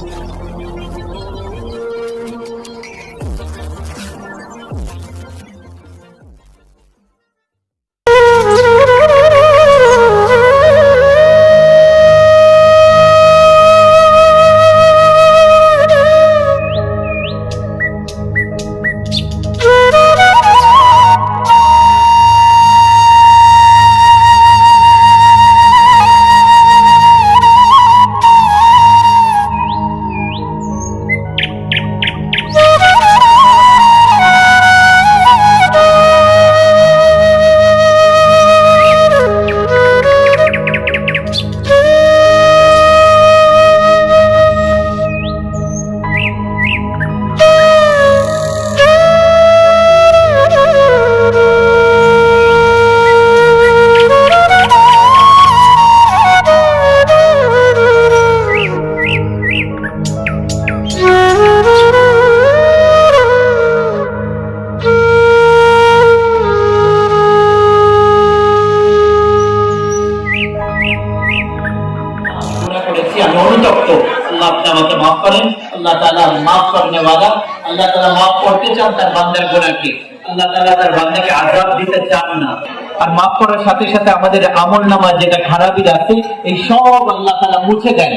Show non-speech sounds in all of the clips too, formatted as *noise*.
গুনাহ মাফ করনে वाला আল্লাহ তাআলা মাফ করতে চান, তার বান্দার গুনাহকে। আল্লাহ তাআলা তার বান্দাকে আযাব দিতে চান না। আর মাফ করার সাথে সাথে আমাদের আমল নামা যেটা খারাপই আছে, এই সব আল্লাহ তাআলা মুছে দেন।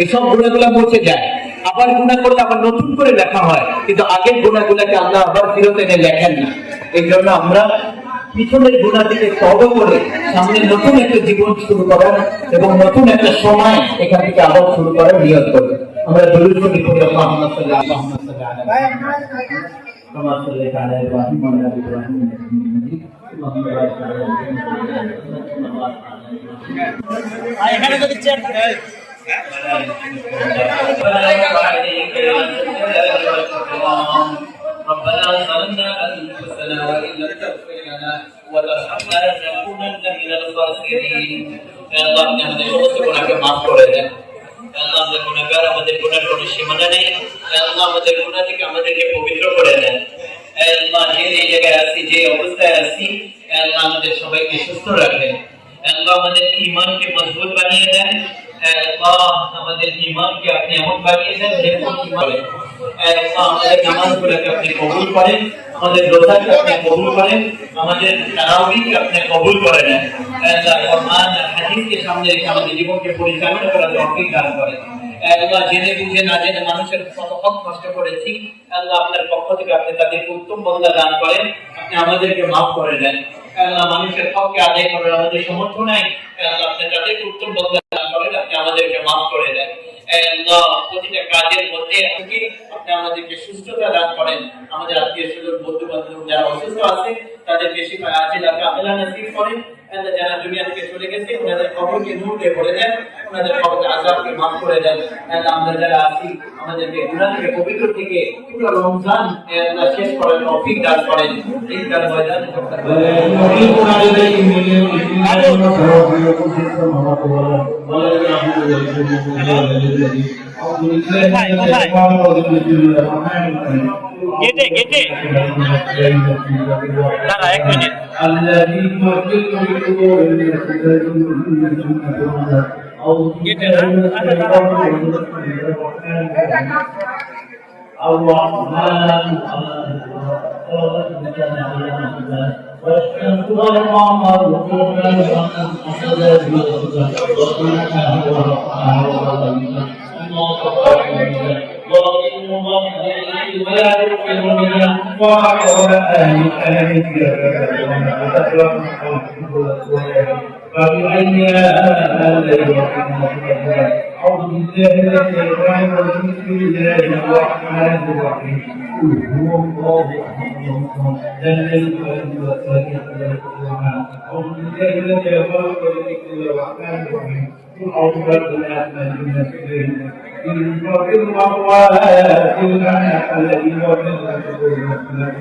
এই সব গুনাহগুলো মুছে যায় আবার গুনাহ করলে আবার নতুন করে লেখা হয়। কিন্তু আগের গুনাহগুলোকে আল্লাহ আবার ফেরত এনে লেখেন না। এই জন্য আমরা পিছনের গুণা থেকে তবে করে সামনে নতুন একটা জীবন শুরু করার এবং নতুন একটা সময় এখান থেকে আবার শুরু করার নিয়ত করবে আমরা দরুদ শরীফ পড়ি আল্লাহুম্মা সাল্লি আলা মুহাম্মাদ সাল্লি আলা كما صليت على ابراهيم وعلى ال ابراهيم انك حميد مجيد اللهم بارك على এখানে যদি চেক ربنا ظلمنا انفسنا وان لم تغفر لنا وترحمنا لنكونن من الخاسرين يا الله আপনি আমাদের সমস্ত গুনাহকে মাফ আল্লাহ, আমাদের গুণাগার আমাদের গুণার কোনো সীমানা নেই। আল্লাহ, আমাদের গুণা থেকে আমাদেরকে পবিত্র করে দেন। আল্লাহ, যে এই জায়গায় আছি, যে অবস্থায় আছি আল্লাহ, আমাদের সবাইকে সুস্থ রাখেন আল্লাহ, আমাদের ইমানকে মজবুত বানিয়ে দেন। জেনে বুঝে না জেনে মানুষের কত হক করেছি আপনার পক্ষ থেকে আপনি তাদের উত্তম বন্দা দান করেন আপনি আমাদেরকে মাফ করে দেন মানুষের হককে আদায় করার আমাদের সমর্থ নাই আল্লাহ আপনি উত্তম বন্দা আমাদেরকে মাফ করে দেন। প্রতিটা কাজের মধ্যে আপনি আমাদেরকে সুস্থতা দান করেন। আমাদের আত্মীয় স্বজন বন্ধু বান্ধব যারা অসুস্থ আছে তাদের বেশি আছে আজিলা আপনারা নসিব করেন যারা দুনিয়া থেকে চলে গেছে, ওনাদের কবরকে নূর দিয়ে ভরে দেন, ওনাদের কবরকে আজাবকে মাফ করে দেন। আমরা যারা আছি, আমাদেরকে গুনাহ থেকে পবিত্র থেকে পুরো রমজান আল্লাহ শেষ করেন তৌফিক দান করেন। এই দান ময়দানে কোথায় কোথায় গেটে গেটে। দাঁড়া এক মিনিট। গেটে আচ্ছা, আল্লাহ Allah'a emanet olun. الله عليه ولا يؤمن بنا وهكذا آل آل فبأي آلاء ربكما أعوذ بالله من الشيطان الرجيم. بسم الله الرحمن الرحيم. قل هو الله أحد لن الفرد والثاني أعوذ بالله من الشيطان الرجيم. بسم الله الرحمن الرحيم. قل أعوذ برب الأحمد من الشيطان الرجيم الناس إن شر الأموات الأعناق الذي يوجد في صدور الناس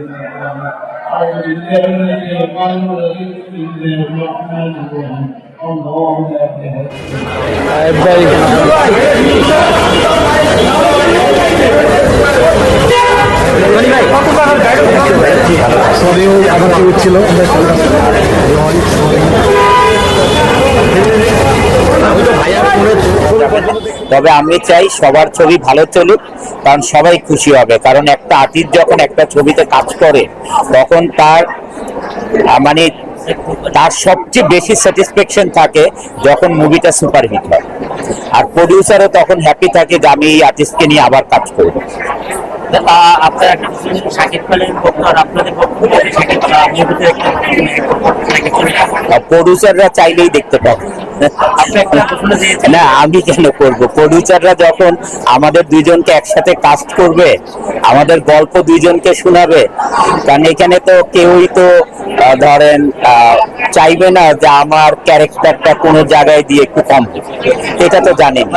أعوذ بالله من الشيطان الرجيم بسم الله الرحمن الرحيم الله لا إله إلا هو তবে আমি চাই সবার ছবি ভালো চলুক কারণ সবাই খুশি হবে। কারণ একটা আর্টিস্ট যখন একটা ছবিতে কাজ করে তখন তার মানে তার সবচেয়ে বেশি স্যাটিসফ্যাকশন থাকে যখন মুভিটা সুপারহিট হয়। আর প্রডিউসারও তখন হ্যাপি থাকে যে আমি এই আর্টিস্টকে নিয়ে আবার কাজ করব। আপনার শাকিব খানের পক্ষ আর আপনাদের পক্ষ প্রডিউসাররা চাইলেই দেখতে পাবে না আমি কেন করব? প্রডিউসাররা যখন আমাদের দুইজনকে একসাথে কাস্ট করবে আমাদের গল্প দুইজনকে শোনাবে কারণ এখানে তো কেউই তো ধরেন চাইবে না যে আমার ক্যারেক্টারটা কোনো জায়গায় দিয়ে একটু কম এটা তো জানেন।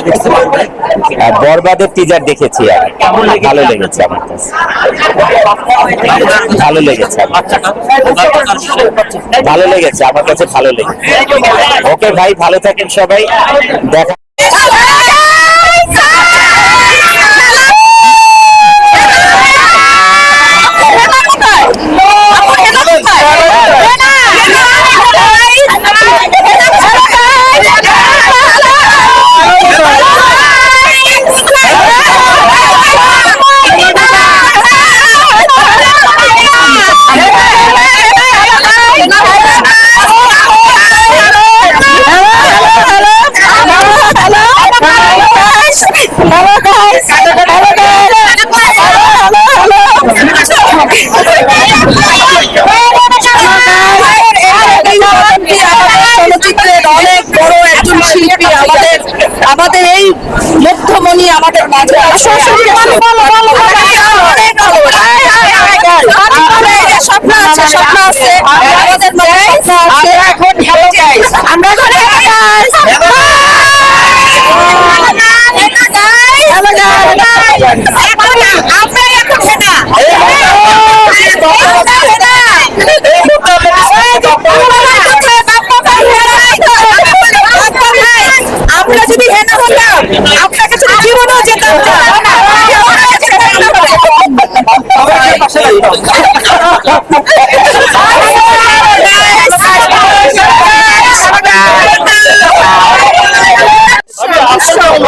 ঘটছে মামলায় আহ, বরবাদের টিজার দেখেছি ভালো লেগেছে আমার কাছে। ভালো লেগেছে। বাচ্চাটার বিষয়ে ভালো লেগেছে আমার কাছে ভালো লেগেছে। ওকে ভাই ভালো থাকেন সবাই। দেখা শিল্পী আমাদের আমাদের এই মধ্যমণি আমাদের মাঝে স্বপ্ন আছে স্বপ্ন আছে আমাদের এখন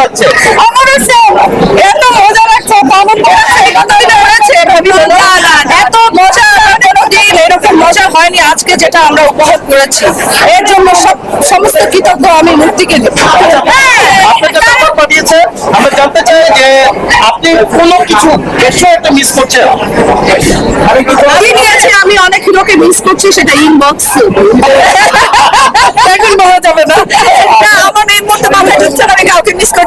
অবশ্যই এত মজা লাগছে হয়েছে এত মজা কোনোদিন এরকম মজা হয়নি আজকে যেটা আমরা উপভোগ করেছি। এর জন্য সমস্ত কৃতজ্ঞ আমি পাঠিয়েছে আমরা জানতে চাই যে আপনি কোনো কিছু বেশি একটা মিস করছেন? আমি নিয়েছি আমি অনেক হিরোকে মিস করছি সেটা ইনবক্স *laughs* এখন বলা যাবে না, আমার এই মুহূর্তে মাথায় ঢুকছে না আমি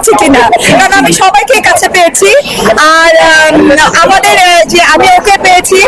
করছি কিনা? কারণ আমি সবাইকে কাছে পেয়েছি। আর আম, আমাদের যে আমি ওকে পেয়েছি